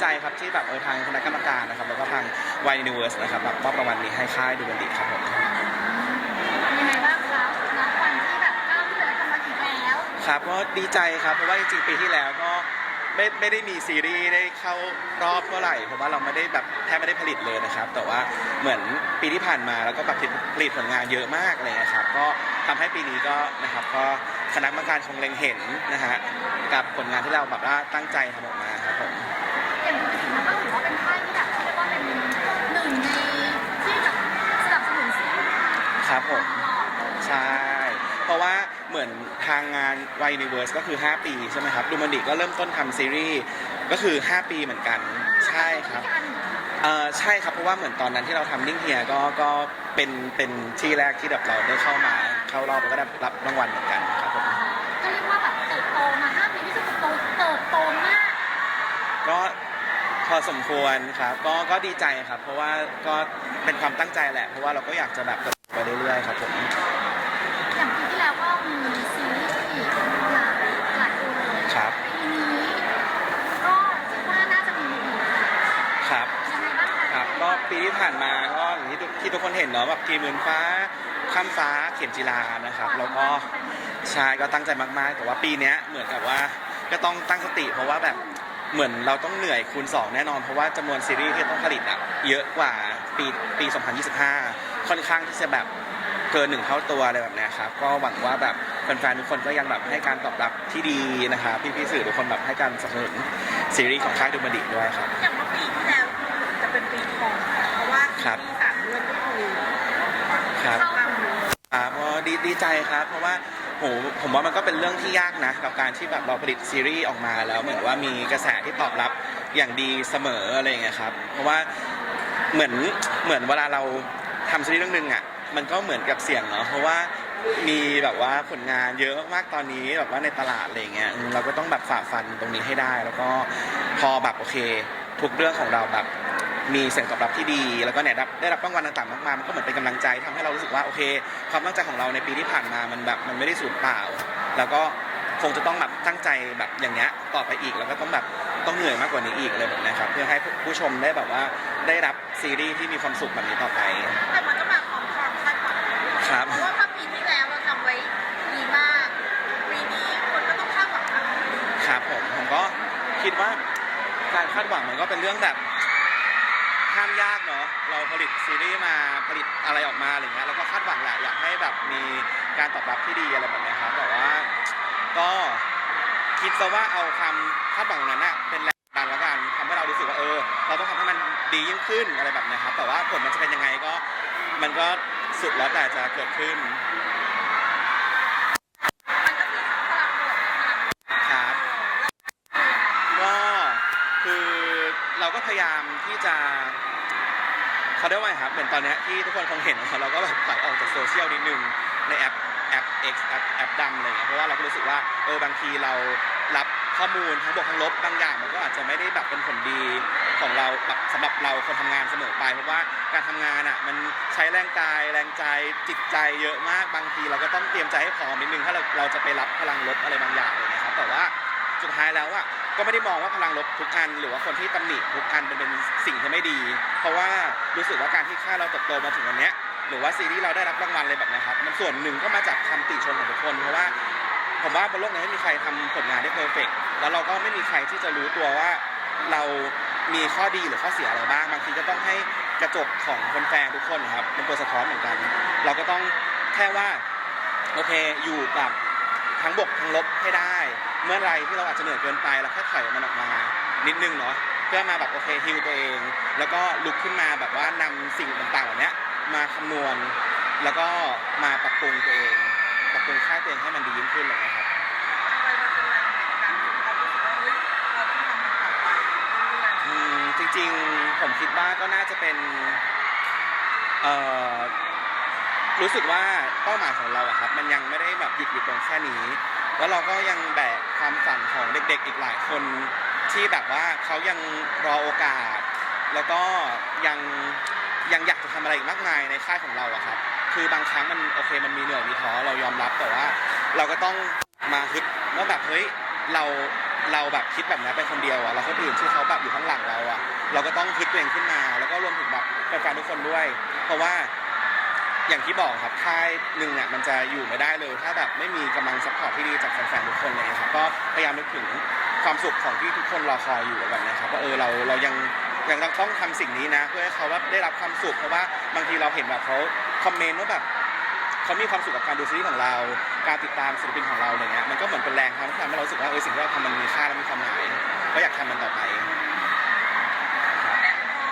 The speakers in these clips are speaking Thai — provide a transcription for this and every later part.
ใจครับที่แบบเออทางคณะกรรมการนะครับแล้วก็ทางวายนิเวิร์สนะครับแบบมอบรางวัลนี้ให้ค่ายดูบันดิครับผมยังไงบ้างคะณวันที่แบบก้าวที่เลยทำมาอีกแล้วครับก็ดีใจครับเพราะว่าจริงๆปีที่แล้วก็ไม่ไม่ได้มีซีรีส์ได้เข้ารอบเท่าไหร่เพราะว่าเราไม่ได้แบบแทบไม่ได้ผลิตเลยนะครับ แต่ว่าเหมือนปีที่ผ่านมาแล้วก็แบบผลิตผลงานเยอะมากเลยนะครับ ก็ทำให้ปีนี้ก็นะครับก็คณะกรรมการคงเล็งเห็นนะฮะกับผลงานที่เราแบบว่าตั้งใจทำออกมาครับผม อย่างจริงๆมันก็ถือว่าเป็นค่ายที่แบบเรียกว่าเป็นหนึ่งในที่แบบสนับสนุนซีรีส์ ครับผม ตลอดเลย ใช่ เพราะว่าเหมือน ทางงานวายนิเวิร์สก็คือ 5 ปีใช่ไหมครับดูมันดิก็เริ่มต้นทำซีรีส์ก็คือ 5 ปีเหมือนกันใช่ครับกันเออใช่ครับเพราะว่าเหมือนตอนนั้นที่เราทำนิ่งเฮียก็ก็เป็นเป็นที่แรกที่แบบเราได้เข้ามาเข้ารอบแล้วก็ได้รับรางวัลเหมือนกันครับผมก็เรียกว่าแบบเติบโตมาห้าปีที่สุดโตเติบโตมากก็พอสมควรครับก็ก็ดีใจครับ เพราะว่าก็เป็นความตั้งใจแหละ เพราะว่าเราก็อยากจะแบบไปเรื่อยๆครับผม อย่างปีที่แล้วก็มีซีรีส์หลายหลายตัวเลย ครับ ปีนี้ก็คิดว่าน่าจะมีอีก ครับ ยังไงบ้างคะ ครับก็ปีที่ผ่านมาก็อย่าง ที่ทุกที่ทุกคนเห็นเนาะแบบทีมหมื่นฟ้าข้ามฟ้าเข็มจีรานะครับ แล้วก็ใช่ก็ตั้งใจมากๆ แต่ว่าปีเนี้ยเหมือนกับว่าก็ต้องตั้งสติเพราะว่าแบบเหมือนเราต้องเหนื่อยคูณ 2 แน่นอน เพราะว่าจำนวนซีรีส์ที่ต้องผลิตอะเยอะกว่าปีปี 2025 ค่อนข้างที่จะแบบเกินหนึ่งเท่าตัวอะไรแบบเนี้ยครับ ก็หวังว่าแบบแฟนๆทุกคนก็ยังแบบให้การตอบรับที่ดีนะครับพี่ๆสื่อทุกคนแบบให้การสนับสนุนซีรีส์ของค่ายดูมันดิด้วยครับอย่างเมื่อปีที่แล้วจะเป็นปีทองค่ะเพราะว่าครับ ที่สามเดือนก็คือ ครับ ความรู้ ครับก็ ดีใจครับ เพราะว่าโหผมว่ามันก็เป็นเรื่องที่ยากนะ กับการที่แบบเราผลิตซีรีส์ออกมาแล้วเหมือนว่ามีกระแสที่ตอบรับอย่างดีเสมออะไรอย่างเงี้ยครับ เพราะว่าเหมือนเหมือนเวลาเราทำซีรีส์เรื่องหนึ่งอะมันก็เหมือนกับเสี่ยงเนาะเพราะว่ามีแบบว่าผลงานเยอะมากตอนนี้แบบว่าในตลาดอะไรเงี้ยเราก็ต้องแบบฝ่าฟันตรงนี้ให้ได้ แล้วก็พอแบบโอเค ทุกเรื่องของเราแบบ มีเสียงตอบรับที่ดี แล้วก็เนี่ยได้ได้รับรางวัลต่างๆมากมายมันก็เหมือนเป็นกำลังใจทำให้เรารู้สึกว่าโอเค ความตั้งใจของเราในปีที่ผ่านมามันแบบมันไม่ได้สูญเปล่า แล้วก็คงจะต้องแบบตั้งใจแบบอย่างเงี้ยต่อไปอีกแล้วก็ต้องแบบต้องเหนื่อยมากกว่านี้อีกเลยแบบเนะครับเพื่อให้ผู้ชมได้แบบว่าได้รับซีรีส์ที่มีความสุขแบบนี้ต่อไป แต่มันก็มาของความคาดหวังครับ เพราะว่าถ้าปีที่แล้วเราทำไว้ดีมากปีนี้คนก็ต้องคาดหวังมากกว่านี้ครับผมผมก็คิดว่าการคาดหวังมันก็เป็นเรื่องแบบ ห้ามยากเนาะเราผลิตซีรีส์มาผลิตอะไรออกมาอะไรเงี้ยแล้วก็คาดหวังแหละอยากให้แบบมีการตอบรับที่ดีอะไรแบบเนี้ยครับแต่ว่าก็คิดซะว่าเอาความคาดหวังนั้นน่ะเป็นแรงดันแล้วกันทำให้เรารู้สึกว่าเออ เราต้องทำให้มันดียิ่งขึ้นอะไรแบบเนี้ยครับแต่ว่าผลมันจะเป็นยังไงก็มันก็สุดแล้วแต่จะเกิดขึ้นก็คือพลังบวกพลังลบ ครับ ก็คือเราก็พยายามที่จะ เขาเรียกว่าครับเหมือนตอนนี้ที่ทุกคนคงเห็นนะครับเราก็แบบถอยออกจากโซเชียลนิดนึงในแอปแอป X แอปแอปดำอะไรเงี้ยเพราะว่าเราก็รู้สึกว่าเออบางทีเรารับข้อมูลทั้งบวกทั้งลบบางอย่าง มันก็อาจจะไม่ได้แบบเป็นผลดีของเราแบบสำหรับเราคนทำงานเสมอไป เพราะว่าการทำงานอะมันใช้แรงกายแรงใจจิตใจเยอะมากบางทีเราก็ต้องเตรียมใจให้พร้อมนิดนึงถ้าเราเราจะไปรับพลังลบอะไรบางอย่างเลยนะครับแต่ว่า สุดท้ายแล้วอะก็ไม่ได้มองว่าพลังลบทุกอัน หรือว่าคนที่ตำหนิทุกอันเป็นเป็นสิ่งที่ไม่ดี เพราะว่ารู้สึกว่าการที่ค่าเราเติบโตมาถึงวันนี้หรือว่าซีรีส์เราได้รับรางวัลอะไรแบบนี้ครับมันส่วนหนึ่งก็มาจากคำติชมของทุกคน เพราะว่าผมว่าบนโลกนี้ไม่มีใครทำผลงานได้เพอร์เฟกแล้วเราก็ไม่มีใครที่จะรู้ตัวว่าเรามีข้อดีหรือข้อเสียอะไรบ้างบางทีก็ต้องให้กระจกของคนแฟนทุกคนครับเป็นตัวสะท้อนเหมือนกัน เราก็ต้องแค่ว่าโอเคอยู่กับทั้งบวกทั้งลบให้ได้ เมื่อไรที่เราอาจจะเหนื่อยเกินไปเราแค่ถอยมันออกมานิดนึงเนาะเพื่อมาแบบโอเคฮิลตัวเอง แล้วก็ลุกขึ้นมาแบบว่านำสิ่งต่างๆเหล่านี้มาคำนวณ แล้วก็มาปรับปรุงตัวเอง ปรับปรุงค่ายตัวเองให้มันดียิ่งขึ้นเลยนะครับอะไรมันเป็นแรงผลักดันที่เรารู้สึกว่าเฮ้ยเราต้องทำมันต่อไปเรื่อยอืมจริงๆผมคิดว่าก็น่าจะเป็นเอ่อรู้สึกว่าเป้าหมายของเราอะครับ มันยังไม่ได้แบบหยุดอยู่ตรงแค่นี้ แล้วเราก็ยังแบกความฝันของเด็กๆอีกหลายคนที่แบบว่าเขายังรอโอกาส แล้วก็ยังยังอยากจะทำอะไรอีกมากมายในค่ายของเราอะครับ คือบางครั้งมันโอเคมันมีเหนื่อยมีท้อเรายอมรับแต่ว่า เราก็ต้องมาฮึดว่าแบบเฮ้ยเราเราแบบคิดแบบนี้เป็นคนเดียวอะเราคนอื่นที่เขาแบบอยู่ข้างหลังเราอะเราก็ต้องฮึดตัวเองขึ้นมา แล้วก็รวมถึงแบบแฟนๆทุกคนด้วย เพราะว่า อย่างที่บอกครับค่ายหนึ่งเนี่ยมันจะอยู่ไม่ได้เลย ถ้าแบบไม่มีกำลังซัพพอร์ตที่ดีจากแฟนๆทุกคนเลยครับก็พยายามนึกถึงความสุขของที่ทุกคนรอคอยอยู่แบบนี้ครับว่าเออเราเรายังยังต้องทำสิ่งนี้นะ เพื่อให้เขาแบบได้รับความสุขเพราะว่าบางทีเราเห็นแบบเขาคอมเมนต์ว่าแบบเขามีความสุขกับการดูซีรีส์ของเรา การติดตามศิลปินของเราอะไรเงี้ยมันก็เหมือนเป็นแรงทำให้ทำให้เรารู้สึกว่าเออสิ่งที่เราทำมันมีค่าและมีความหมายก็อยากทำมันต่อไป แต่พอ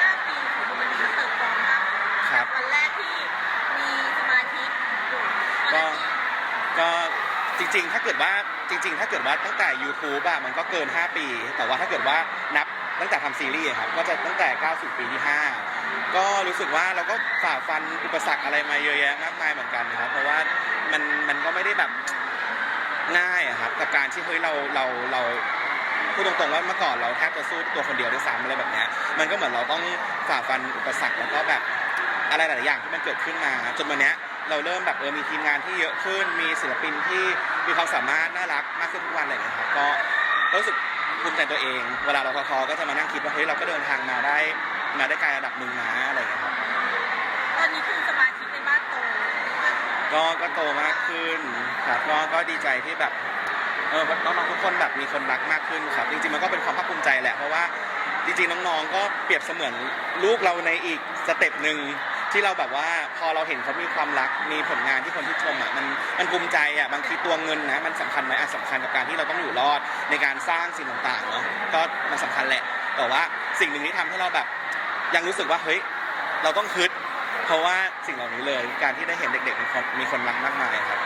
ห้าปีของมันมันเติบโตมาก ครับ วันแรกที่มีสมาธิอยู่ตอน ก็ นั้นที่ ก็จริง ๆ ถ้าเกิดว่าจริง ๆ ถ้าเกิดว่าตั้งแต่ YouTube อะมันก็เกิน 5 ปี แต่ว่าถ้าเกิดว่านับตั้งแต่ทำซีรีส์อะครับก็จะตั้งแต่9สู่ปีที่ 5 ก็รู้สึกว่าเราก็ฝ่าฟันอุปสรรคอะไรมาเยอะแยะมากมายเหมือนกันนะครับ เพราะว่ามันมันก็ไม่ได้แบบง่ายอะครับกับการที่เฮ้ยเราเราเราพูดตรงๆว่าเมื่อก่อนเราแทบจะสู้ตัวคนเดียวด้วยซ้ำอะไรแบบเนี้ยมันก็เหมือนเราต้องฝ่าฟันอุปสรรคแล้วก็แบบอะไรหลายๆอย่างที่มันเกิดขึ้นมาจนวันเนี้ย เราเริ่มแบบเออมีทีมงานที่เยอะขึ้น มีศิลปินที่มีความสามารถน่ารักมากขึ้นทุกวันอะไรอย่างเงี้ยครับก็ก็รู้สึกภูมิใจตัวเอง เวลาเราทอก็จะมานั่งคิดว่าเฮ้ยเราก็เดินทางมาได้มาได้ไกลระดับหนึ่งนะอะไรอย่างเงี้ยครับตอนนี้คือสมาธิในบ้านโตมากก็ก็โตมากขึ้นครับก็ก็ดีใจที่แบบเออน้องๆทุกคนแบบมีคนรักมากขึ้นครับจริงๆมันก็เป็นความภาคภูมิใจแหละเพราะว่าจริงๆน้องๆก็เปรียบเสมือนลูกเราในอีกสเต็ปหนึ่ง ที่เราแบบว่าพอเราเห็นเขามีความรักมีผลงานที่คนที่ชมอะมันมันภูมิใจอะบางทีตัวเงินนะมันสำคัญไหมอะสำคัญกับการที่เราต้องอยู่รอดในการสร้างสิ่งต่างๆเนาะก็มันสำคัญแหละแต่ว่าสิ่งหนึ่งที่ทำให้เราแบบ ยังรู้สึกว่าเฮ้ยเราต้องฮึดเพราะว่าสิ่งเหล่านี้เลยการที่ได้เห็นเด็กๆมีคนมีคนรักมากมายครับ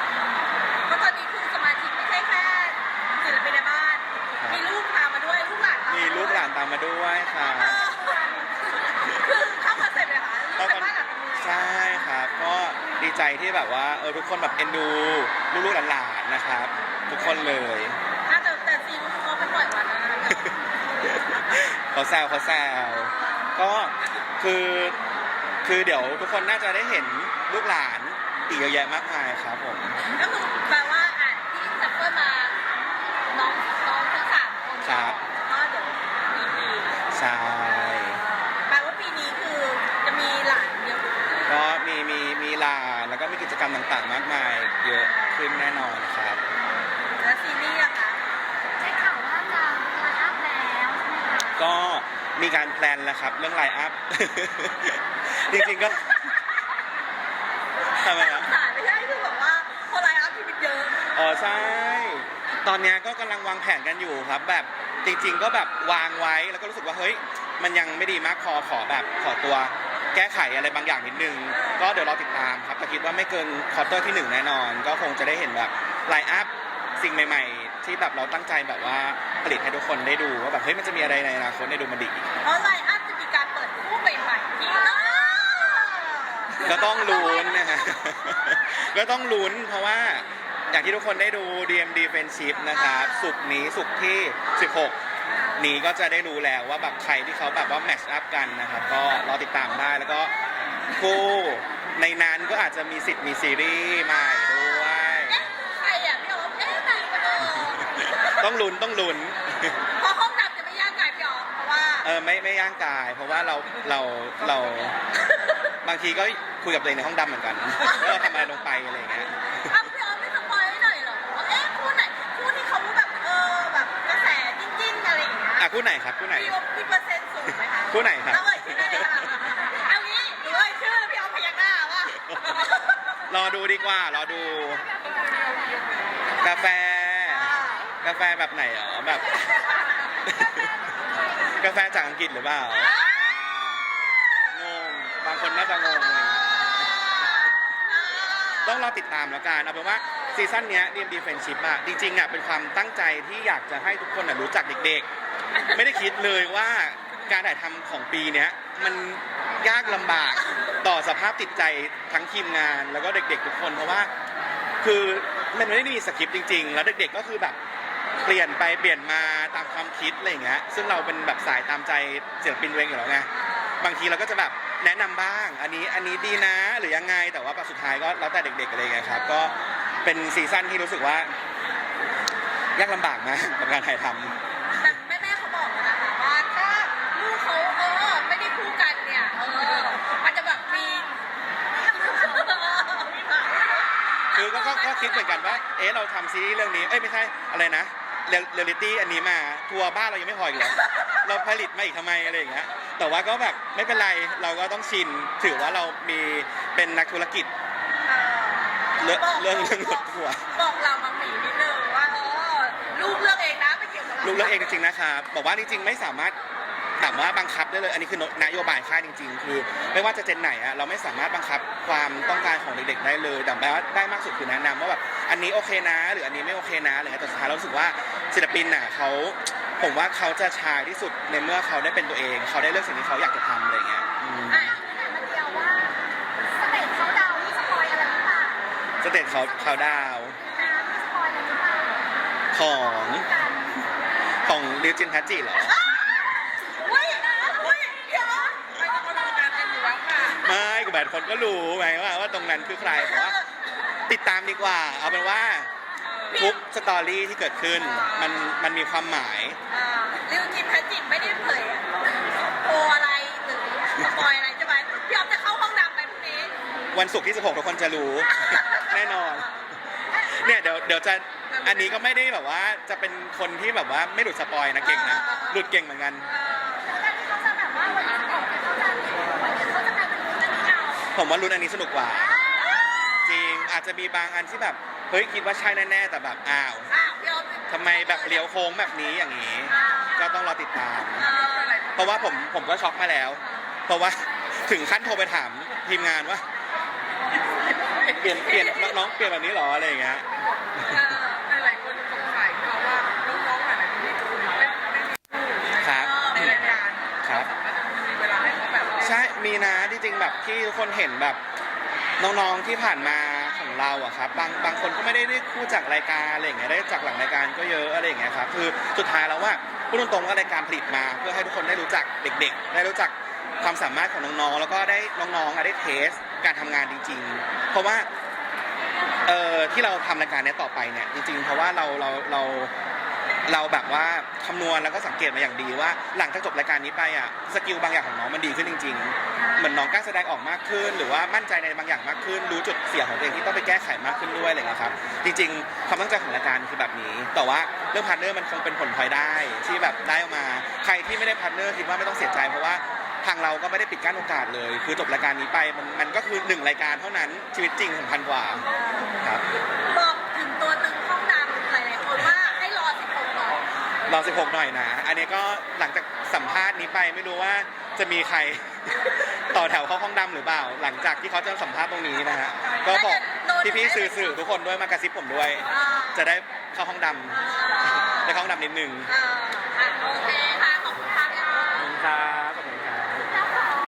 ใจที่แบบว่าเออทุกคนแบบเอ็นดูลูกๆหลานๆนะครับ ทุกคนเลย อะแต่แต่ซีนเขาไปปล่อยวันแล้วนะเขาแซวเขาแซวก็คือคือเดี๋ยวทุกคนน่าจะได้เห็นลูกหลานอีกเยอะแยะมากมายครับผมก็คือแปลว่าอะที่จับเพื่อนมาน้องน้องทั้งสามคนครับ ก็เดี๋ยวมีอีก ใช่ แปลว่าปีนี้คือจะมีหลานเยอะ ก็มีมีมีหลานแล้วก็ มีกิจกรรมต่างๆ มากมายเยอะขึ้นแน่นอนครับ แล้วซีรีส์อะคะได้ข่าวว่าจะไลน์อัพแล้วใช่ไหมคะก็มีการแพลนแล้วครับ เรื่องไลน์อัพ จริงๆก็ทำไมครับ สายไม่ใช่คือแบบว่าพอไลน์อัพที่มันเยอะอ๋อใช่ ตอนเนี้ยก็กำลังวางแผนกันอยู่ครับ แบบจริง ๆ ก็แบบวางไว้แล้วก็รู้สึกว่าเฮ้ย มันยังไม่ดีมากพอขอแบบขอตัว แก้ไขอะไรบางอย่างนิดนึง ก็เดี๋ยวรอติดตามครับ แต่คิดว่าไม่เกินควอเตอร์ที่หนึ่งแน่นอน ก็คงจะได้เห็นแบบไลน์อัพสิ่งใหม่ ๆ ที่แบบเราตั้งใจแบบว่าผลิตให้ทุกคนได้ดูว่าแบบเฮ้ยมันจะมีอะไรในอนาคตได้ดูมันดีเพราะไลน์อัพจะมีการเปิดคู่ใหม่ๆที่เออก็ต้องลุ้นนะฮะ ก็ต้องลุ้นเพราะว่าอย่างที่ทุกคนได้ดู DMD Friendship นะครับสุกร์นี้สุกร์ที่ 16 นี้ก็จะได้รู้แล้วว่าแบบใครที่เขาแบบว่าแมทช์อัพกันนะครับ ก็รอติดตามได้แล้วก็คู่ ในนั้นก็อาจจะมีสิทธิ์มีซีรีส์ใหม่ด้วย เอ๊ะใครอะพี่อ๋อมเอ๊ะใครกันเออต้องลุ้นต้องลุ้นเพราะห้องดำจะไม่ยากไงพี่อ๋อมเพราะว่าเออไม่ไม่ย่างกาย เพราะว่าเราเราเราบางทีก็คุยกับตัวเองในห้องดำเหมือนกันว่าเราทำอะไรลงไปอะไรอย่างเงี้ยอ้าวพี่อ๋อมไม่สปอยให้หน่อยเหรอว่าเอ๊ะคู่ไหนคู่ที่เขาแบบเออแบบกระแสจิ้นๆอะไรอย่างเงี้ยอะคู่ไหนครับคู่ไหน มีว่ามีเปอร์เซ็นต์สูงไหมคะคู่ไหนครับเราเอ่ยชื่อได้เลยค่ะเอางี้หนูเอ่ยชื่อพี่อ๋อมพยักหน้าว่า รอดูดีกว่า รอดู กาแฟ กาแฟแบบไหนอ๋อแบบ กาแฟจากอังกฤษหรือเปล่างงบางคนน่าจะงงเลยต้องรอติดตามแล้วกันเอาเป็นว่าซีซั่นเนี้ย DMD Friendship อะจริงๆอะเป็นความตั้งใจที่อยากจะให้ทุกคนอะรู้จักเด็กๆ ไม่ได้คิดเลยว่าการถ่ายทำของปีเนี้ยมันยากลำบาก ต่อสภาพจิตใจทั้งทีมงานแล้วก็เด็ก ๆ ทุกคนเพราะว่า คือมันไม่ได้มีสคริปต์จริง ๆ แล้วเด็ก ๆ ก็คือแบบเปลี่ยนไปเปลี่ยนมาตามความคิดอะไรอย่างเงี้ยซึ่งเราเป็นแบบสายตามใจศิลปินตัวเองอยู่แล้วไงบางทีเราก็จะแบบแนะนำบ้าง อันนี้อันนี้ดีนะหรือยังไง แต่ว่าสุดท้ายก็แล้วแต่เด็กๆอะไรอย่างเงี้ยครับ ก็เป็นเป็นซีซั่นที่รู้สึกว่ายากลำบากมากกับการถ่ายทำ แต่แม่แม่ๆเขาบอกแล้วนะคะว่าถ้าลูกเขาเออไม่ได้คู่กันเนี่ยเออมันจะแบบมี คือ ก็ก็ก็คิดเหมือนกันว่า เอ๊ะเราทำซีรีส์เรื่องนี้ เอ้ยไม่ใช่อะไรนะ เรียลิตี้อันนี้มา ทัวร์บ้านเรายังไม่พออีกเหรอ เราผลิตมาอีกทำไมอะไรอย่างเงี้ย แต่ว่าก็แบบไม่เป็นไรเราก็ต้องชิน ถือว่าเรามีเป็นนักธุรกิจเรื่องเรื่องเรื่องรถทัวร์บอกเรามาหมีนิดนึงว่าเออลูกเลือกเองนะไม่เกี่ยวกับเราลูกเลือกเองจริงๆนะครับบอกว่าจริงๆไม่สามารถ แบบว่าบังคับได้เลยอันนี้คือนโยบายค่ายจริง ๆ คือ ไม่ว่าจะเจนไหนอะเราไม่สามารถบังคับความต้องการของเด็กๆได้เลย แต่ว่าได้มากสุดคือแนะนำว่าแบบอันนี้โอเคนะ หรืออันนี้ไม่โอเคนะอะไรเงี้ยแต่สุดท้ายเรารู้สึกว่าศิลปินน่ะเขาผมว่าเขาจะชายที่สุดในเมื่อเขาได้เป็นตัวเอง เขาได้เลือกสิ่งที่เขาอยากจะทำอะไรเงี้ยอืมอะเนี่ยมันเดียวว่าสเตจเขาดาวน์นี่สปอยอะไรหรือเปล่าสเตจเขาเขาดาวน์นะนี่สปอยอะไรหรือเปล่าของกัน ของลิวจินทัจิเหรอ เฮ้ยเฮ้ยเดี๋ยวไม่ต้องมาดูกันกันอยู่แล้วค่ะ ไม่กูแบบคนก็รู้ไงว่าว่าตรงนั้นคือใครแต่ว่าติดตามดีกว่า เอาเป็นว่าทุกสตอรี่ที่เกิดขึ้นมันมันมีความหมาย อ่าลิวจินทัจิไม่ได้เผยโออะไรหรือสปอยอะไรใช่ไหมพี่ออฟจะเข้าห้องน้ำไปพรุ่งนี้วันศุกร์ที่ 16ทุกคนจะรู้ แน่นอน เนี่ยเดี๋ยวเดี๋ยวจะอันนี้ก็ไม่ได้แบบว่าจะเป็นคนที่แบบว่าไม่หลุดสปอยนะเก่งนะหลุดเก่งเหมือนกันแล้ว ผมว่ารุ่นอันนี้สนุกกว่า จริงอาจจะมีบางอันที่แบบเฮ้ยคิดว่าใช่แน่ๆแต่แบบอ้าวอ้าวพี่ออฟทำไมแบบเลี้ยวโค้งแบบนี้อย่างนี้ ก็ต้องรอติดตาม เอ่อเพราะว่าผมผมก็ช็อกมาแล้ว เพราะว่าถึงขั้นโทรไปถามทีมงานว่า เปลี่ยนเปลี่ยนน้องๆเปลี่ยนแบบนี้เหรออะไรอย่างเงี้ย หลายๆคนสงสัยเพราะว่าน้องๆหลายๆคนที่ดูไม่ไม่มี ครับ ในรายการ ครับ ก็จะมีเวลาให้เขาแบบ ใช่ มีนะที่จริงแบบที่ทุกคนเห็นแบบน้องๆที่ผ่านมาของเราอะครับบางบางคนก็ไม่ได้ได้คู่จากรายการอะไรอย่างเงี้ยได้จากหลังรายการก็เยอะอะไรอย่างเงี้ยครับคือสุดท้ายแล้วว่าพูดตรงๆว่ารายการผลิตมา เพื่อให้ทุกคนได้รู้จักเด็ก ๆ ได้รู้จักความสามารถของน้องๆแล้วก็ได้น้องๆอะได้เทสการทำงานจริง ๆ เพราะว่าเอ่อที่เราทำรายการเนี้ยต่อไปเนี่ยจริง ๆ เพราะว่าเราเราเรา เราแบบว่าคำนวณแล้วก็สังเกตมาอย่างดีว่า หลังจากจบรายการนี้ไปอะสกิลบางอย่างของน้องมันดีขึ้นจริง ๆ เหมือนน้องกล้าแสดงออกมากขึ้น หรือว่ามั่นใจในบางอย่างมากขึ้น รู้จุดเสียของตัวเองที่ต้องไปแก้ไขมากขึ้นด้วยอะไรอย่างเงี้ยครับ จริงๆความตั้งใจของรายการคือแบบนี้ แต่ว่าเรื่องพาร์ทเนอร์มันคงเป็นผลพลอยได้ที่แบบได้ออกมา ใครที่ไม่ได้พาร์ทเนอร์คิดว่าไม่ต้องเสียใจเพราะว่าทางเราก็ไม่ได้ปิดกั้นโอกาสเลย คือจบรายการนี้ไปมันมันก็คือหนึ่งรายการเท่านั้นชีวิตจริงสำคัญกว่าครับบอกถึงตัวตึงห้องน้ำหลายๆคนว่าให้รอ16ก่อน รอ 16 หน่อยนะ อันนี้ก็หลังจากสัมภาษณ์นี้ไปไม่รู้ว่าจะมีใคร ต่อแถวเข้าห้องดำหรือเปล่า หลังจากที่เขาจะสัมภาษณ์ตรงนี้นะฮะ ก็บอกพี่ๆสื่อๆทุกคนด้วยมากระซิบผมด้วย อ่าจะได้เข้าห้องดำได้เข้าห้องดำนิดนึงอ่าอะโอเคค่ะ ขอบคุณค่ะพี่ออฟขอบคุณครับ